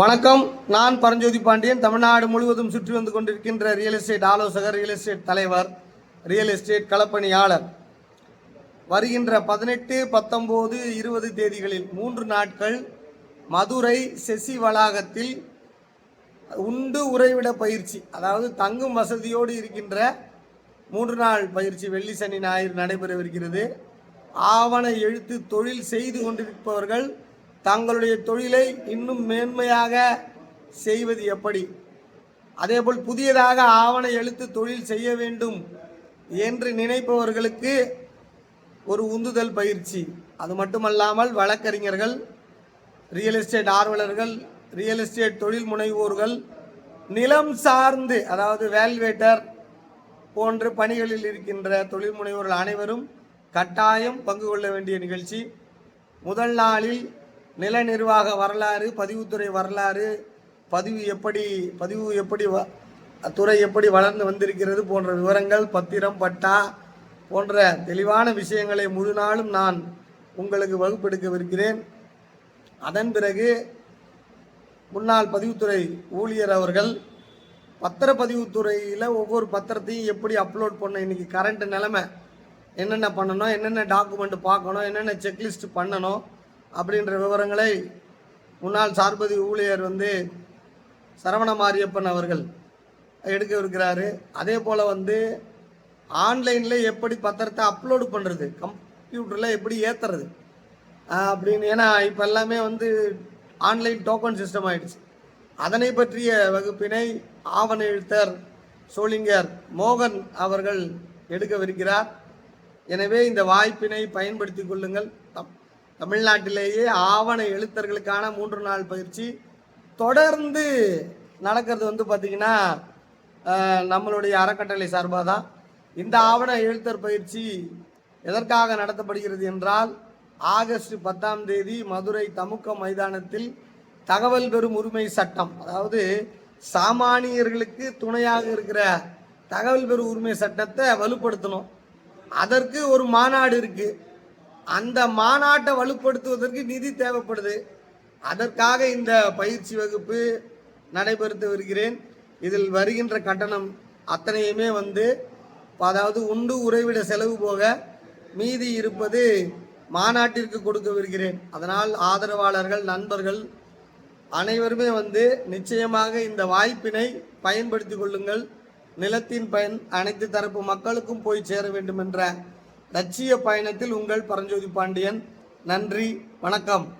வணக்கம். நான் பரஞ்சோதி பாண்டியன். தமிழ்நாடு முழுவதும் சுற்றி வந்து கொண்டிருக்கின்ற ரியல் எஸ்டேட் ஆலோசகர் ரியல் எஸ்டேட் தலைவர் ரியல் எஸ்டேட் களப்பணியாளர். வருகின்ற பதினெட்டு பத்தொம்போது இருபது தேதிகளில் மூன்று நாட்கள் மதுரை செசி வளாகத்தில் உண்டு உறைவிட பயிற்சி அதாவது தங்கும் வசதியோடு இருக்கின்ற மூன்று நாள் பயிற்சி வெள்ளி சனி ஞாயிறு நடைபெறவிருக்கிறது. ஆவண எழுத்து தொழில் செய்து கொண்டிருப்பவர்கள் தங்களுடைய தொழிலை இன்னும் மேன்மையாக செய்வது எப்படி? அதேபோல் புதியதாக ஆவண எழுத்து தொழில் செய்ய வேண்டும் என்று நினைப்பவர்களுக்கு ஒரு உந்துதல் பயிற்சி. அது மட்டுமல்லாமல் வழக்கறிஞர்கள் ரியல் எஸ்டேட் ஆர்வலர்கள் ரியல் எஸ்டேட் தொழில் முனைவோர்கள் நிலம் சார்ந்து அதாவது வேல்வேட்டர் போன்ற பணிகளில் இருக்கின்ற தொழில் முனைவோர்கள் அனைவரும் கட்டாயம் பங்கு கொள்ள வேண்டிய நிகழ்ச்சி. முதல் நாளில் நில நிர்வாக வரலாறு பதிவுத்துறை வரலாறு பதிவு எப்படி பதிவு எப்படி வ- துறை எப்படி வளர்ந்து வந்திருக்கிறது போன்ற விவரங்கள் பத்திரம் பட்டா போன்ற தெளிவான விஷயங்களை முழு நாளும் நான் உங்களுக்கு வகுப்பெடுக்கவிருக்கிறேன். அதன் பிறகு முன்னாள் பதிவுத்துறை ஊழியர் அவர்கள் பத்திரப்பதிவுத்துறையில் ஒவ்வொரு பத்திரத்தையும் எப்படி அப்லோட் பண்ண இன்னைக்கு கரண்ட் நிலமை என்னென்ன பண்ணணும் என்னென்ன டாக்குமெண்ட் பார்க்கணும் என்னென்ன செக்லிஸ்ட் பண்ணணும் அப்படின்ற விவரங்களை முன்னாள் சார்பதி ஊழியர் வந்து சரவண மாரியப்பன் அவர்கள் எடுக்கவிருக்கிறாரு அதே போல் வந்து ஆன்லைனில் எப்படி பத்திரத்தை அப்லோடு பண்ணுறது கம்ப்யூட்டரில் எப்படி ஏற்றுறது அப்படின்னு. ஏன்னா இப்போ எல்லாமே வந்து ஆன்லைன் டோக்கன் சிஸ்டம் ஆயிடுச்சு. அதனை பற்றிய வகுப்பினை ஆவண எழுத்தர் சோளிங்கர் மோகன் அவர்கள் எடுக்கவிருக்கிறார். எனவே இந்த வாய்ப்பினை பயன்படுத்தி கொள்ளுங்கள். தப் தமிழ்நாட்டிலேயே ஆவண எழுத்தர்களுக்கான மூன்று நாள் பயிற்சி தொடர்ந்து நடக்கிறது வந்து பார்த்திங்கன்னா நம்மளுடைய அறக்கட்டளை சார்பாக தான். இந்த ஆவண எழுத்தர் பயிற்சி எதற்காக நடத்தப்படுகிறது என்றால் ஆகஸ்ட் பத்தாம் தேதி மதுரை தமுக்க மைதானத்தில் தகவல் பெறும் உரிமை சட்டம் அதாவது சாமானியர்களுக்கு துணையாக இருக்கிற தகவல் பெறும் உரிமை சட்டத்தை வலுப்படுத்தணும். அதற்கு ஒரு மாநாடு இருக்குது அந்த மாநாட்டை வலுப்படுத்துவதற்கு நிதி தேவைப்படுது. அதற்காக இந்த பயிற்சி வகுப்பு நடைபெறுத்து வருகிறேன். இதில் வருகின்ற கட்டணம் அத்தனையுமே வந்து அதாவது உண்டு உறைவிட செலவு போக மீதி இருப்பது மாநாட்டிற்கு கொடுக்கவிருக்கிறேன் அதனால் ஆதரவாளர்கள் நண்பர்கள் அனைவருமே வந்து நிச்சயமாக இந்த வாய்ப்பினை பயன்படுத்தி கொள்ளுங்கள். நிலத்தின் பயன் அனைத்து தரப்பு மக்களுக்கும் போய் சேர வேண்டும் என்ற லட்சிய பயணத்தில் உங்கள் பரஞ்சோதி பாண்டியன். நன்றி வணக்கம்.